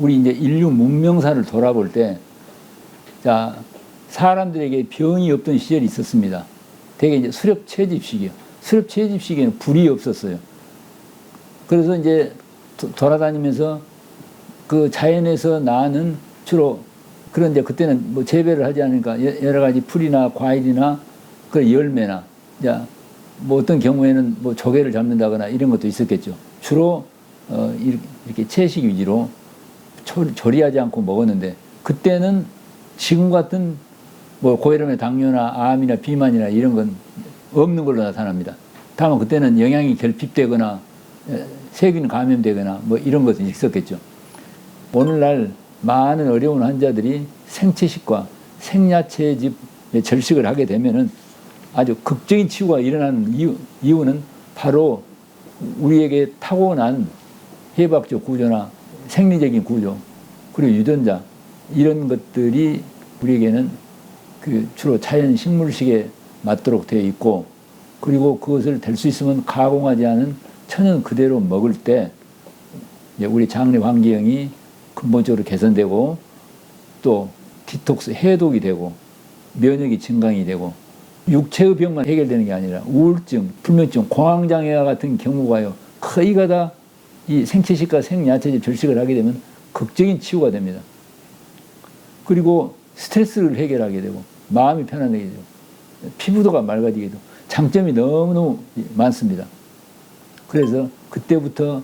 우리 이제 인류 문명사를 돌아볼 때, 자, 사람들에게 병이 없던 시절이 있었습니다. 되게 이제 수렵 채집 시기요. 수렵 채집 시기에는 불이 없었어요. 그래서 이제 도- 돌아다니면서 그 자연에서 나는 주로 그런데 그때는 뭐 재배를 하지 않으니까 여- 여러 가지 풀이나 과일이나 그 열매나 자, 뭐 어떤 경우에는 뭐 조개를 잡는다거나 이런 것도 있었겠죠. 주로 어 이렇게 채식 위주로 초- 조리하지 않고 먹었는데 그때는 지금 같은 뭐 고혈압의 당뇨나 암이나 비만이나 이런 건 없는 걸로 나타납니다. 다만 그때는 영양이 결핍되거나 에, 세균 감염되거나 뭐 이런 것은 있었겠죠. 오늘날 많은 어려운 환자들이 생채식과 생야채 집 절식을 하게 되면은 아주 극적인 치유가 일어나는 이유, 이유는 바로 우리에게 타고난 해박적 구조나 생리적인 구조 그리고 유전자 이런 것들이 우리에게는 그 주로 자연 식물식에 맞도록 되어 있고 그리고 그것을 될 수 있으면 가공하지 않은 천연 그대로 먹을 때 이제 우리 장내 환경이 근본적으로 개선되고 또 디톡스 해독이 되고 면역이 증강이 되고 육체의 병만 해결되는 게 아니라 우울증, 불면증, 공황장애와 같은 경우가요 거의가 다 이 생채식과 생야채집 절식을 하게 되면 극적인 치유가 됩니다. 그리고 스트레스를 해결하게 되고 마음이 편안하게 되고 피부도가 맑아지게 되고 장점이 너무너무 많습니다. 그래서 그때부터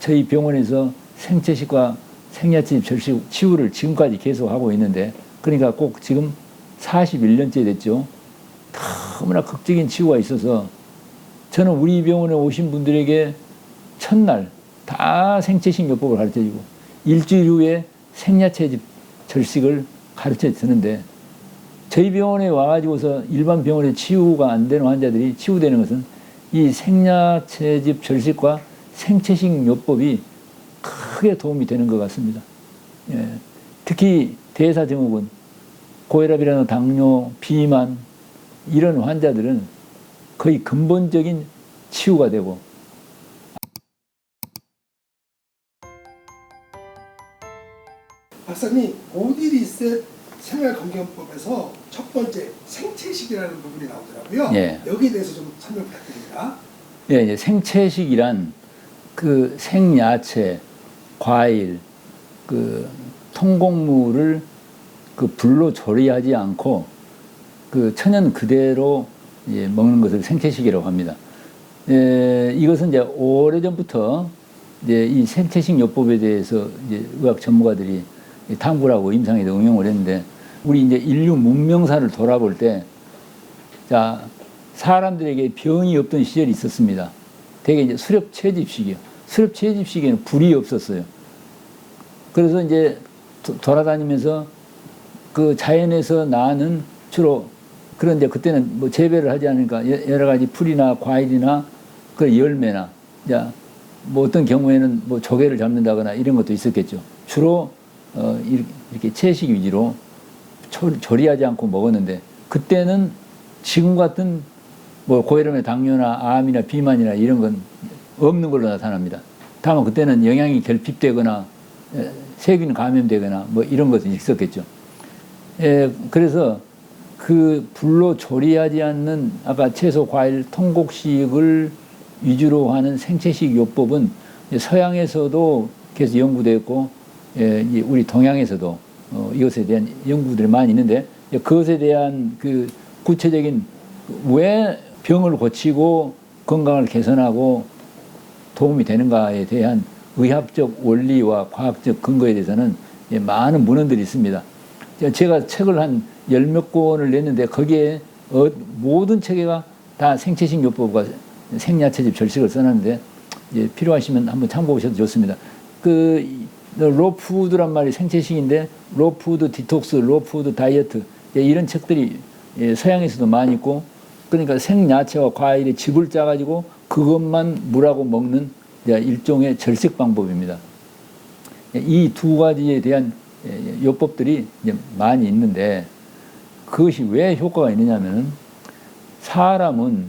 저희 병원에서 생채식과 생야채집 절식 치유를 지금까지 계속 하고 있는데 그러니까 꼭 지금 41년째 됐죠. 너무나 극적인 치유가 있어서 저는 우리 병원에 오신 분들에게 첫날 다 생채식 요법을 가르쳐 주고 일주일 후에 생야채 집 절식을 가르쳐 주는데 저희 병원에 와가지고서 일반 병원에 치유가 안 되는 환자들이 치유되는 것은 이 생야채집 절식과 생채식 요법이 크게 도움이 되는 것 같습니다. 예. 특히 대사 증후군, 고혈압이라는 당뇨, 비만 이런 환자들은 거의 근본적인 치유가 되고 박사님 오디리셋 생활건강법에서 첫 번째 생채식이라는 부분이 나오더라고요. 예. 여기에 대해서 좀 설명 부탁드립니다. 예, 이제 생채식이란 그 생야채, 과일, 그 통곡물을 그 불로 조리하지 않고 그 천연 그대로 예, 먹는 것을 생채식이라고 합니다. 예, 이것은 이제 오래 전부터 이제 이 생채식 요법에 대해서 이제 의학 전문가들이 이 탐구를 하고 임상에 응용을 했는데 우리 이제 인류 문명사를 돌아볼 때 자, 사람들에게 병이 없던 시절이 있었습니다. 되게 이제 수렵 채집 시기요. 수렵 채집 시기에는 불이 없었어요. 그래서 이제 도- 돌아다니면서 그 자연에서 나는 주로 그런 데 그때는 뭐 재배를 하지 않으니까 여- 여러 가지 풀이나 과일이나 그 열매나 자, 뭐 어떤 경우에는 뭐 조개를 잡는다거나 이런 것도 있었겠죠. 주로 어, 이렇게- 채식 위주로 초- 조리하지 않고 먹었는데 그때는 지금 같은 뭐 고혈압의 당뇨나 암이나 비만이나 이런 건 없는 걸로 나타납니다. 다만 그때는 영양이 결핍되거나 에, 세균 감염되거나 뭐 이런 것은 있었겠죠. 예, 그래서 그 불로 조리하지 않는 아까 채소, 과일, 통곡식을 위주로 하는 생채식 요법은 서양에서도 계속 연구되었고 우리 동양에서도 어, 이것에 대한 연구들이 많이 있는데 예, 그것에 대한 그 구체적인 왜 병을 고치고 건강을 개선하고 도움이 되는가에 대한 의학적 원리와 과학적 근거에 대해서는 예, 많은 문헌들이 있습니다. 제가 책을 한 열 몇 권을 냈는데 거기에 어, 모든 책에가 다 생채식 요법과 생야채집 절식을 써놨는데 예, 필요하시면 한번 참고해 보셔도 좋습니다. 그 로푸드란 말이 생채식인데 로푸드 디톡스, 로푸드 다이어트 예, 이런 책들이 예, 서양에서도 많이 있고 그러니까 생야채와 과일의 즙을 짜가지고 그것만 물하고 먹는 이제 일종의 절식 방법입니다. 이 두 가지에 대한 예, 요법들이 많이 있는데 그것이 왜 효과가 있느냐면은 사람은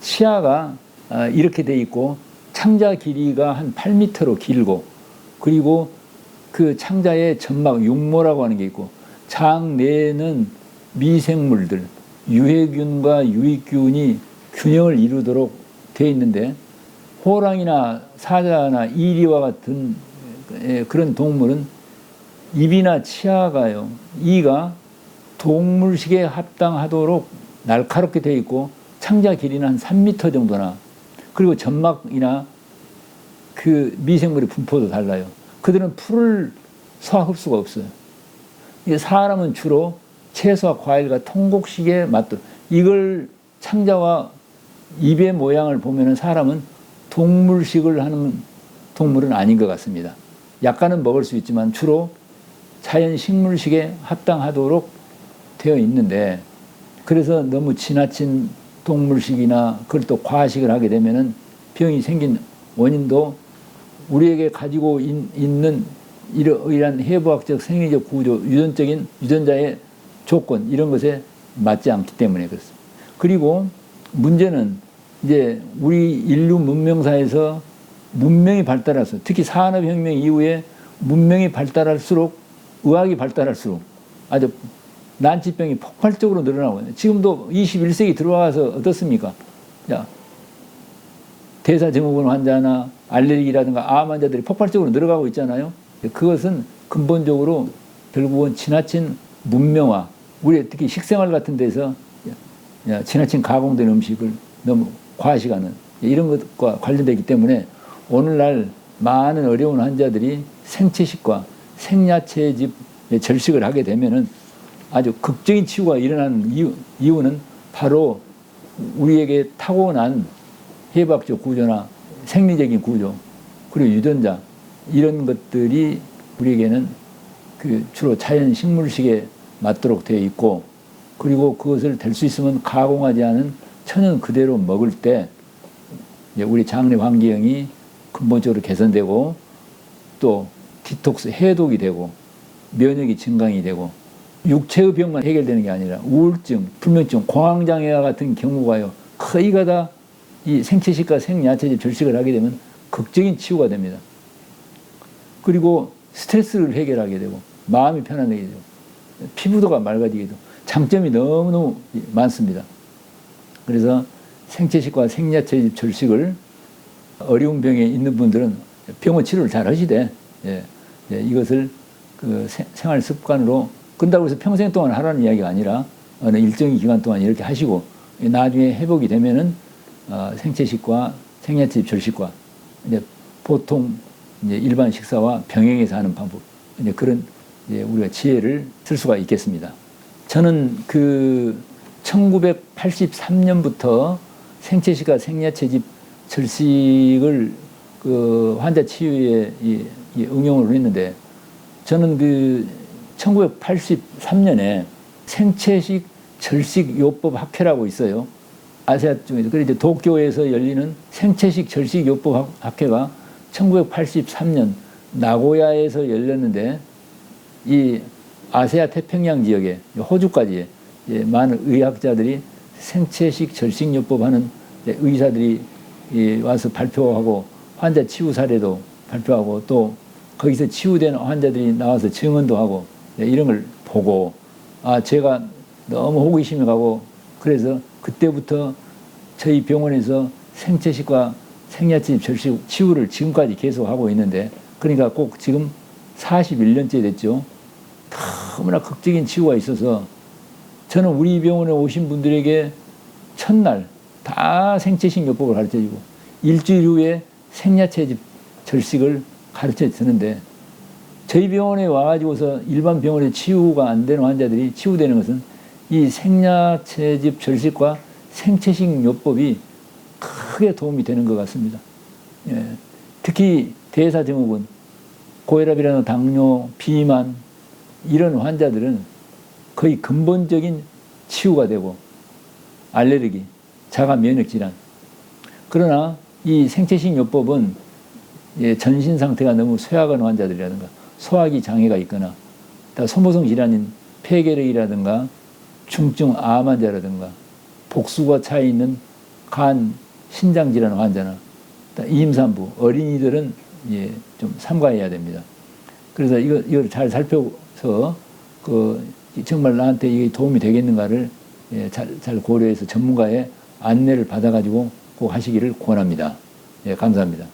치아가 아, 이렇게 돼 있고 창자 길이가 한 8m로 길고 그리고 그 창자에 점막 육모라고 하는 게 있고 장 내에는 미생물들 유해균과 유익균이 균형을 이루도록 되어 있는데 호랑이나 사자나 이리와 같은 에, 그런 동물은 입이나 치아가요 이가 동물식에 합당하도록 날카롭게 되어 있고 창자 길이는 한 3m 정도나 그리고 점막이나 그 미생물의 분포도 달라요. 그들은 풀을 소화할 수가 없어요. 사람은 주로 채소와 과일과 통곡식에 맞도 이걸 창자와 입의 모양을 보면은 사람은 동물식을 하는 동물은 아닌 것 같습니다. 약간은 먹을 수 있지만 주로 자연 식물식에 합당하도록 되어 있는데 그래서 너무 지나친 동물식이나 그걸 또 과식을 하게 되면은 병이 생긴 원인도 우리에게 가지고 있, 는 이러한 해부학적 생리적 구조 유전적인 유전자의 조건 이런 것에 맞지 않기 때문에 그렇습니다. 그리고 문제는 이제 우리 인류 문명사에서 문명이 발달해서 특히 산업혁명 이후에 문명이 발달할수록 의학이 발달할수록 아주 난치병이 폭발적으로 늘어나고 있는 지금도 21세기 들어와서 어떻습니까? 자, 대사증후군 환자나 알레르기라든가 암 환자들이 폭발적으로 늘어가고 있잖아요. 그것은 근본적으로 결국은 지나친 문명화, 우리 특히 식생활 같은 데서 지나친 가공된 음식을 너무 과식하는 이런 것과 관련되기 때문에 오늘날 많은 어려운 환자들이 생체식과 생야채 집 절식을 하게 되면은 아주 극적인 치유가 일어나는 이유, 이유는 바로 우리에게 타고난 해부학적 구조나 생리적인 구조 그리고 유전자 이런 것들이 우리에게는 그 주로 자연 식물식에 맞도록 되어 있고 그리고 그것을 될 수 있으면 가공하지 않은 천연 그대로 먹을 때 우리 장내 환경이 근본적으로 개선되고 또 디톡스 해독이 되고 면역이 증강이 되고 육체의 병만 해결되는 게 아니라 우울증, 불면증, 공황장애와 같은 경우가요 거의가 다 이 생체식과 생야채제 절식을 하게 되면 극적인 치유가 됩니다. 그리고 스트레스를 해결하게 되고 마음이 편안하게 되고 피부도가 맑아지게 되고 장점이 너무너무 많습니다. 그래서 생체식과 생야채 절식을 어려운 병에 있는 분들은 병원 치료를 잘 하시되 예, 예, 이것을 그 생활 습관으로 끝다고 해서 평생 동안 하라는 이야기가 아니라 어느 일정의 기간 동안 이렇게 하시고 나중에 회복이 되면은 어, 생체식과 생야채 절식과 이제 보통 이제 일반 식사와 병행해서 하는 방법 이제 그런 이제 우리가 지혜를 쓸 수가 있겠습니다. 저는 그 1983년부터 생체식과 생야채집 절식을 그 환자 치유에 응용을 했는데 저는 그 1983년에 생체식 절식 요법 학회라고 있어요. 아시아 중에서 그래 이제 도쿄에서 열리는 생체식 절식 요법 학회가 1983년 나고야에서 열렸는데 이 아시아 태평양 지역에 호주까지 많은 의학자들이 생체식 절식 요법 하는 의사들이 와서 발표하고 환자 치유 사례도 발표하고 또 거기서 치유된 환자들이 나와서 증언도 하고 이런 걸 보고 아 제가 너무 호기심이 가고 그래서 그때부터 저희 병원에서 생체식과 생야채 절식 치유를 지금까지 계속 하고 있는데 그러니까 꼭 지금 41년째 됐죠. 너무나 극적인 치유가 있어서 저는 우리 병원에 오신 분들에게 첫날 다 생체식 요법을 가르쳐주고 일주일 후에 생야채 절식을 가르쳐 주는데 저희 병원에 와가지고서 일반 병원에 치유가 안 되는 환자들이 치유되는 것은 이 생야채집 절식과 생체식 요법이 크게 도움이 되는 것 같습니다. 예. 특히 대사증후군, 고혈압이라는 당뇨, 비만 이런 환자들은 거의 근본적인 치유가 되고 알레르기, 자가 면역 질환. 그러나 이 생체식 요법은 예, 전신 상태가 너무 쇠약한 환자들이라든가 소화기 장애가 있거나 소모성 질환인 폐결핵이라든가 중증 암 환자라든가 복수가 차 있는 간 신장 질환 환자나 임산부 어린이들은 예, 좀 삼가해야 됩니다. 그래서 이거 이걸 잘 살펴서 그 정말 나한테 이게 도움이 되겠는가를 예, 잘, 잘 고려해서 전문가의 안내를 받아가지고 꼭 하시기를 권합니다. 예, 감사합니다.